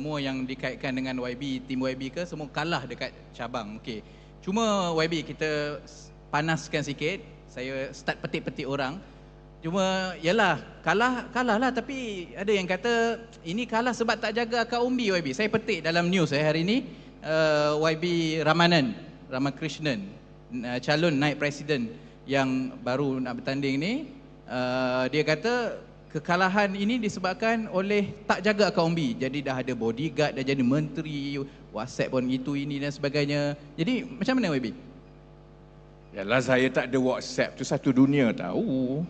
semua yang dikaitkan dengan YB, tim YB ke semua kalah dekat cabang. Okey. Cuma YB kita panaskan sikit. Saya start petik-petik orang. Cuma yalah, kalah kalah lah tapi ada yang kata ini kalah sebab tak jaga akar umbi YB. Saya petik dalam news eh hari ini uh, YB Ramanan, Ramakrishnan, uh, calon naik presiden yang baru nak bertanding ni uh, dia kata kekalahan ini disebabkan oleh tak jaga akar umbi. Jadi dah ada bodyguard, dah jadi menteri, WhatsApp pun itu ini dan sebagainya. Jadi macam mana YB? Yalah saya tak ada WhatsApp tu satu dunia tahu.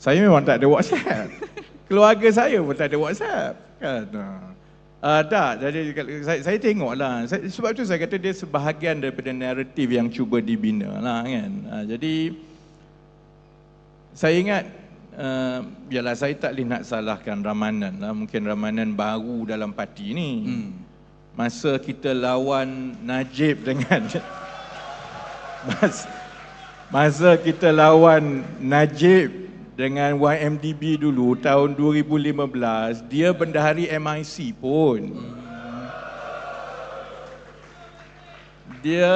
Saya memang tak ada WhatsApp. Keluarga saya pun tak ada WhatsApp. Kan? Uh, tak, jadi saya, saya tengok lah. Saya, sebab tu saya kata dia sebahagian daripada naratif yang cuba dibina lah kan. Uh, jadi saya ingat uh, yalah saya tak boleh nak salahkan Ramanan lah. Mungkin Ramanan baru dalam parti ni. Hmm. Masa kita lawan Najib dengan Mas, masa kita lawan Najib dengan YMDB dulu tahun 2015 dia bendahari MIC pun dia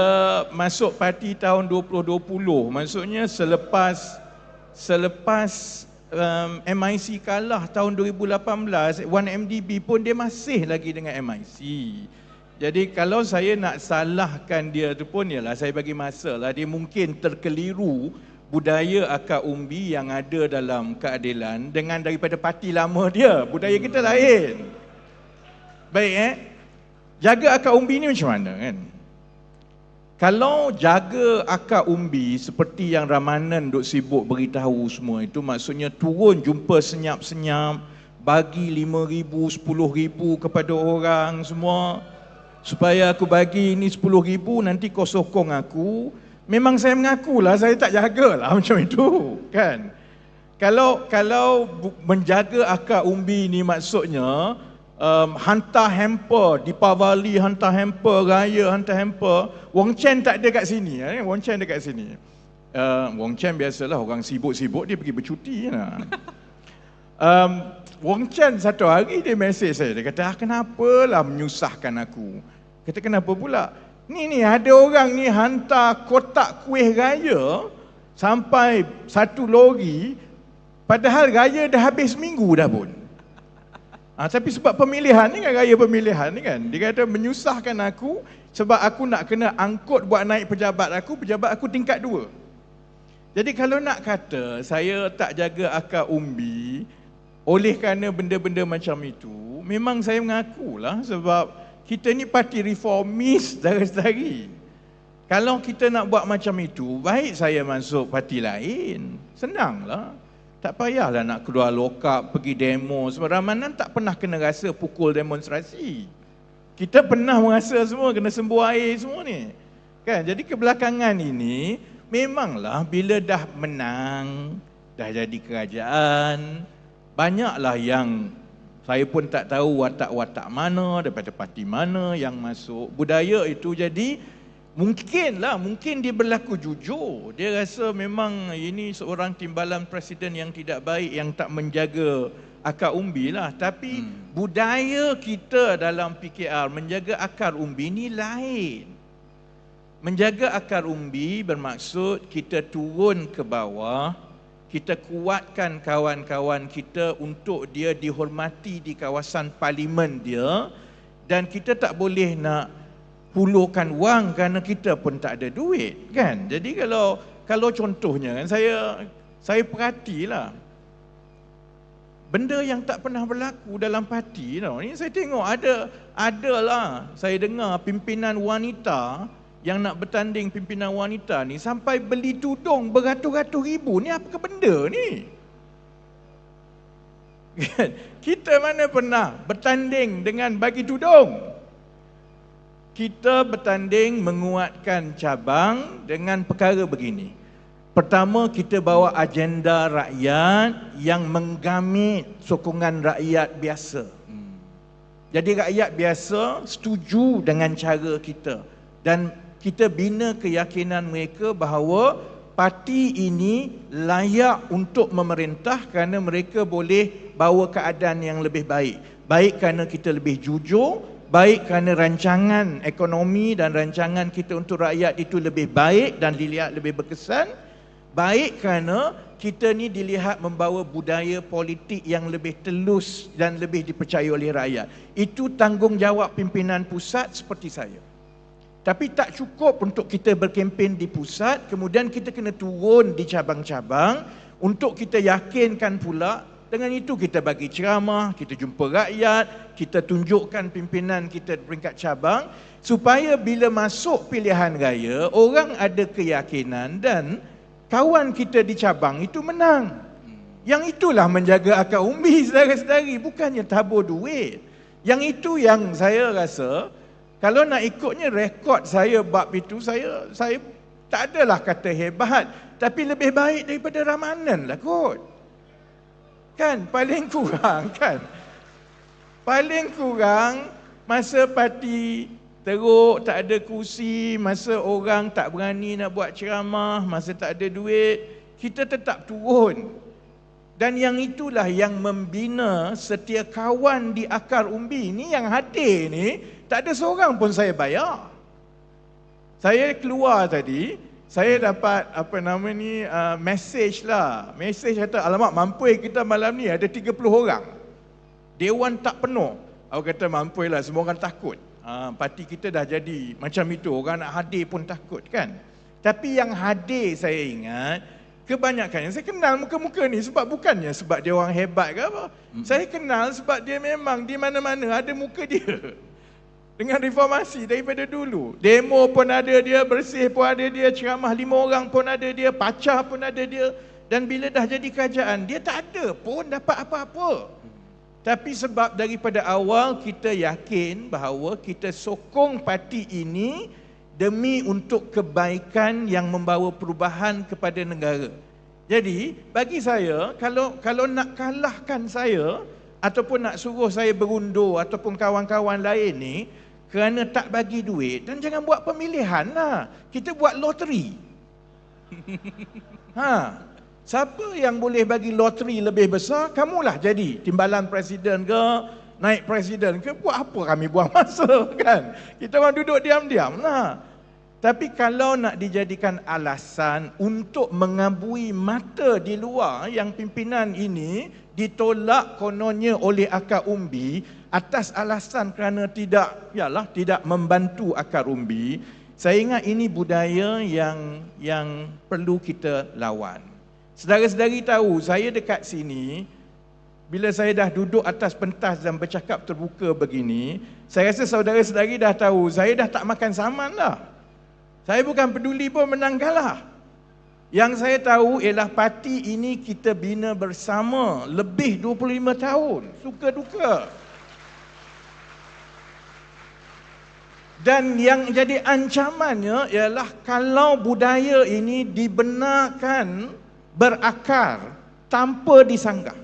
masuk parti tahun 2020 maksudnya selepas selepas um, MIC kalah tahun 2018 1MDB pun dia masih lagi dengan MIC jadi kalau saya nak salahkan dia tu pun ialah saya bagi masa lah dia mungkin terkeliru budaya akar umbi yang ada dalam keadilan dengan daripada parti lama dia budaya kita lain. Baik eh? Jaga akar umbi ni macam mana kan kalau jaga akar umbi seperti yang Ramanan duk sibuk beritahu semua itu maksudnya turun jumpa senyap-senyap bagi lima ribu, sepuluh ribu kepada orang semua supaya aku bagi ini sepuluh ribu nanti kau sokong aku memang saya mengakulah saya tak jagalah macam itu kan? Kalau kalau menjaga akar umbi ni maksudnya um, hantar hamper Deepavali hantar hamper raya hantar hamper. Wong Chen tak ada kat sini eh? Wong Chen dekat sini. Uh, Wong Chen biasalah orang sibuk-sibuk dia pergi bercuti lah um, Wong Chen satu hari dia mesej saya dia kata ah, kenapalah menyusahkan aku? Kata kenapa pula? Ni ni ada orang ni hantar kotak kuih raya sampai satu lori padahal raya dah habis minggu dah pun Ah, tapi sebab pemilihan ni kan raya pemilihan ni kan dia kata menyusahkan aku sebab aku nak kena angkut buat naik pejabat aku pejabat aku tingkat dua jadi kalau nak kata saya tak jaga akar umbi oleh kerana benda-benda macam itu, memang saya mengakulah sebab kita ni parti reformis dari Kalau kita nak buat macam itu, baik saya masuk parti lain. Senanglah. Tak payahlah nak keluar lokap, pergi demo. Sebab Ramanan tak pernah kena rasa pukul demonstrasi. Kita pernah merasa semua kena sembuh air semua ni. Kan? Jadi kebelakangan ini memanglah bila dah menang, dah jadi kerajaan, banyaklah yang saya pun tak tahu watak-watak mana daripada parti mana yang masuk. Budaya itu jadi mungkinlah mungkin dia berlaku jujur. Dia rasa memang ini seorang timbalan presiden yang tidak baik yang tak menjaga akar umbi lah. Tapi hmm. budaya kita dalam PKR menjaga akar umbi ni lain. Menjaga akar umbi bermaksud kita turun ke bawah, kita kuatkan kawan-kawan kita untuk dia dihormati di kawasan parlimen dia dan kita tak boleh nak hulurkan wang kerana kita pun tak ada duit kan. Jadi kalau kalau contohnya kan saya saya perhatilah benda yang tak pernah berlaku dalam parti tau. Ini saya tengok ada adalah saya dengar pimpinan wanita yang nak bertanding pimpinan wanita ni sampai beli tudung beratus-ratus ribu. Ni apa ke benda ni? Kan? Kita mana pernah bertanding dengan bagi tudung? Kita bertanding menguatkan cabang dengan perkara begini. Pertama kita bawa agenda rakyat yang menggamit sokongan rakyat biasa. Jadi rakyat biasa setuju dengan cara kita dan kita bina keyakinan mereka bahawa parti ini layak untuk memerintah kerana mereka boleh bawa keadaan yang lebih baik. Baik kerana kita lebih jujur, baik kerana rancangan ekonomi dan rancangan kita untuk rakyat itu lebih baik dan dilihat lebih berkesan, baik kerana kita ni dilihat membawa budaya politik yang lebih telus dan lebih dipercayai oleh rakyat. Itu tanggungjawab pimpinan pusat seperti saya. Tapi tak cukup untuk kita berkempen di pusat, kemudian kita kena turun di cabang-cabang untuk kita yakinkan pula dengan itu kita bagi ceramah, kita jumpa rakyat, kita tunjukkan pimpinan kita peringkat cabang supaya bila masuk pilihan raya orang ada keyakinan dan kawan kita di cabang itu menang. Yang itulah menjaga akar umbi saudara-saudari, bukannya tabur duit. Yang itu yang saya rasa kalau nak ikutnya rekod saya bab itu saya saya tak adalah kata hebat tapi lebih baik daripada Ramanan lah kot. Kan paling kurang kan. Paling kurang masa parti teruk tak ada kursi, masa orang tak berani nak buat ceramah, masa tak ada duit, kita tetap turun. Dan yang itulah yang membina setia kawan di akar umbi ni yang hadir ni tak ada seorang pun saya bayar. Saya keluar tadi, saya dapat apa nama ni uh, message lah. Message kata alamak mampu kita malam ni ada 30 orang. Dewan tak penuh. Aku kata mampu lah semua orang takut. Uh, parti kita dah jadi macam itu orang nak hadir pun takut kan. Tapi yang hadir saya ingat kebanyakan yang saya kenal muka-muka ni sebab bukannya sebab dia orang hebat ke apa. Mm-hmm. Saya kenal sebab dia memang di mana-mana ada muka dia. Dengan reformasi daripada dulu. Demo pun ada dia, bersih pun ada dia, ceramah lima orang pun ada dia, pacah pun ada dia. Dan bila dah jadi kerajaan, dia tak ada pun dapat apa-apa. Tapi sebab daripada awal kita yakin bahawa kita sokong parti ini demi untuk kebaikan yang membawa perubahan kepada negara. Jadi bagi saya kalau kalau nak kalahkan saya ataupun nak suruh saya berundur ataupun kawan-kawan lain ni kerana tak bagi duit dan jangan buat pemilihan lah. Kita buat loteri. ha. Siapa yang boleh bagi loteri lebih besar, kamulah jadi timbalan presiden ke, naik presiden ke, buat apa kami buang masa kan? Kita orang duduk diam-diam lah. Tapi kalau nak dijadikan alasan untuk mengabui mata di luar yang pimpinan ini ditolak kononnya oleh akar umbi, atas alasan kerana tidak yalah tidak membantu akar umbi saya ingat ini budaya yang yang perlu kita lawan. Saudara-saudari tahu saya dekat sini bila saya dah duduk atas pentas dan bercakap terbuka begini saya rasa saudara-saudari dah tahu saya dah tak makan saman lah. Saya bukan peduli pun menang kalah. Yang saya tahu ialah parti ini kita bina bersama lebih 25 tahun. Suka duka Dan yang jadi ancamannya ialah kalau budaya ini dibenarkan berakar tanpa disanggah.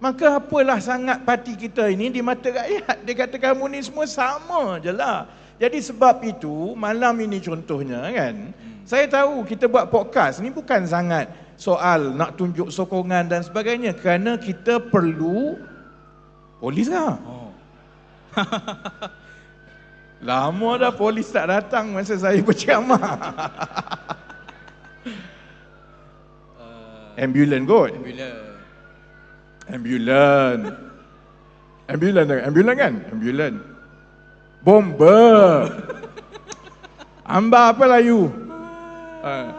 Maka apalah sangat parti kita ini di mata rakyat. Dia kata kamu ni semua sama je lah. Jadi sebab itu malam ini contohnya kan. Saya tahu kita buat podcast ni bukan sangat soal nak tunjuk sokongan dan sebagainya. Kerana kita perlu polis lah. Oh. Lama dah polis tak datang masa saya berceramah. Uh, ambulan kot. Ambulan. Ambulan. Ambulan kan? Ambulan kan? Ambulan. Bomber. Amba apa lah you? Uh.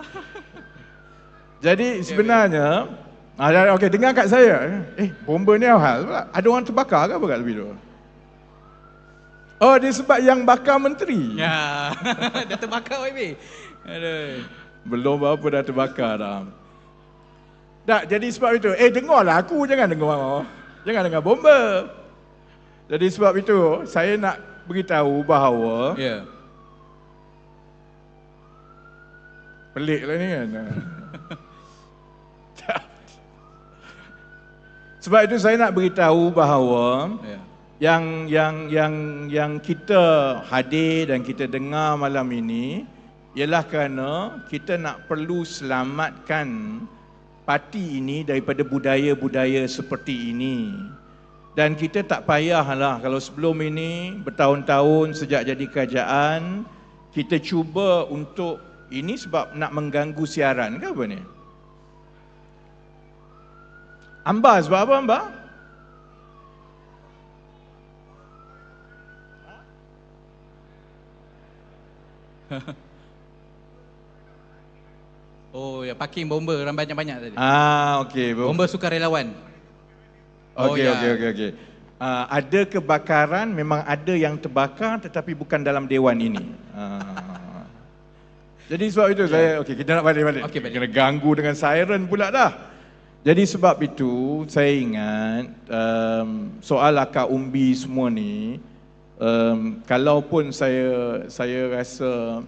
Jadi sebenarnya, ah, okay, dengar kat saya. Eh, bomber ni apa? Ada orang terbakar ke apa kat lebih tu? Oh, dia sebab yang bakar menteri. Ya. dah terbakar YB. Aduh. Belum apa dah terbakar dah. Tak, jadi sebab itu. Eh, dengarlah aku. Jangan dengar. Jangan dengar bomba. Jadi sebab itu, saya nak beritahu bahawa... Ya. Yeah. Pelik lah ni kan. sebab itu saya nak beritahu bahawa... Yeah yang yang yang yang kita hadir dan kita dengar malam ini ialah kerana kita nak perlu selamatkan parti ini daripada budaya-budaya seperti ini. dan kita tak payahlah kalau sebelum ini bertahun-tahun sejak jadi kerajaan kita cuba untuk ini sebab nak mengganggu siaran ke apa ni? Amba sebab apa Amba? Oh, ya parking bomba orang banyak-banyak tadi. Ah, okey. Bomba sukarelawan. Oh, Okey, ya. okey, okey, okey. Uh, ada kebakaran, memang ada yang terbakar tetapi bukan dalam dewan ini. Uh. Jadi sebab itu saya, okey kita nak balik-balik. Okey, balik. Kena ganggu dengan siren pula dah. Jadi sebab itu saya ingat um, soal akar umbi semua ni, um, kalaupun saya saya rasa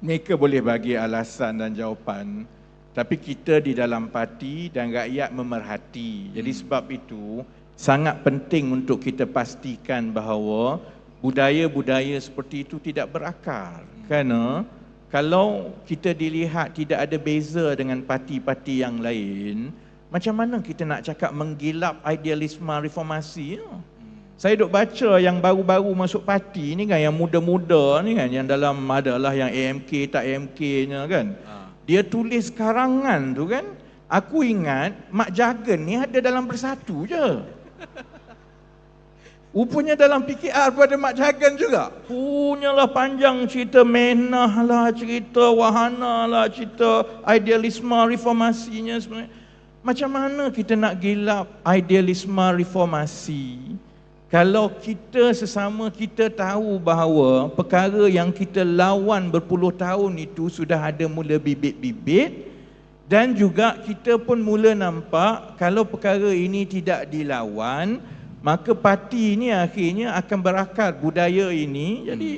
mereka boleh bagi alasan dan jawapan, tapi kita di dalam parti dan rakyat memerhati. Jadi sebab itu sangat penting untuk kita pastikan bahawa budaya-budaya seperti itu tidak berakar. Kerana kalau kita dilihat tidak ada beza dengan parti-parti yang lain, macam mana kita nak cakap menggilap idealisme reformasi? Ya? Saya duk baca yang baru-baru masuk parti ni kan, yang muda-muda ni kan, yang dalam adalah yang AMK tak AMK-nya kan. Ah. Dia tulis karangan tu kan. Aku ingat Mak Jagan ni ada dalam bersatu je. Rupanya dalam PKR pun ada Mak Jagan juga. Punyalah panjang cerita menah lah, cerita wahana lah, cerita idealisme reformasinya sebenarnya. Macam mana kita nak gilap idealisme reformasi kalau kita sesama kita tahu bahawa perkara yang kita lawan berpuluh tahun itu sudah ada mula bibit-bibit dan juga kita pun mula nampak kalau perkara ini tidak dilawan maka parti ini akhirnya akan berakar budaya ini jadi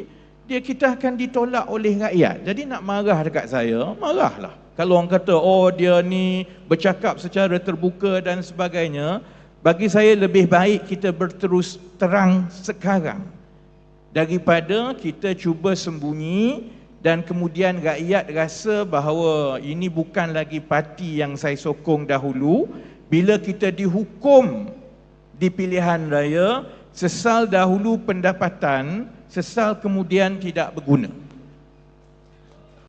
dia kita akan ditolak oleh rakyat. Jadi nak marah dekat saya, marahlah. Kalau orang kata oh dia ni bercakap secara terbuka dan sebagainya, bagi saya lebih baik kita berterus terang sekarang daripada kita cuba sembunyi dan kemudian rakyat rasa bahawa ini bukan lagi parti yang saya sokong dahulu. Bila kita dihukum di pilihan raya sesal dahulu pendapatan sesal kemudian tidak berguna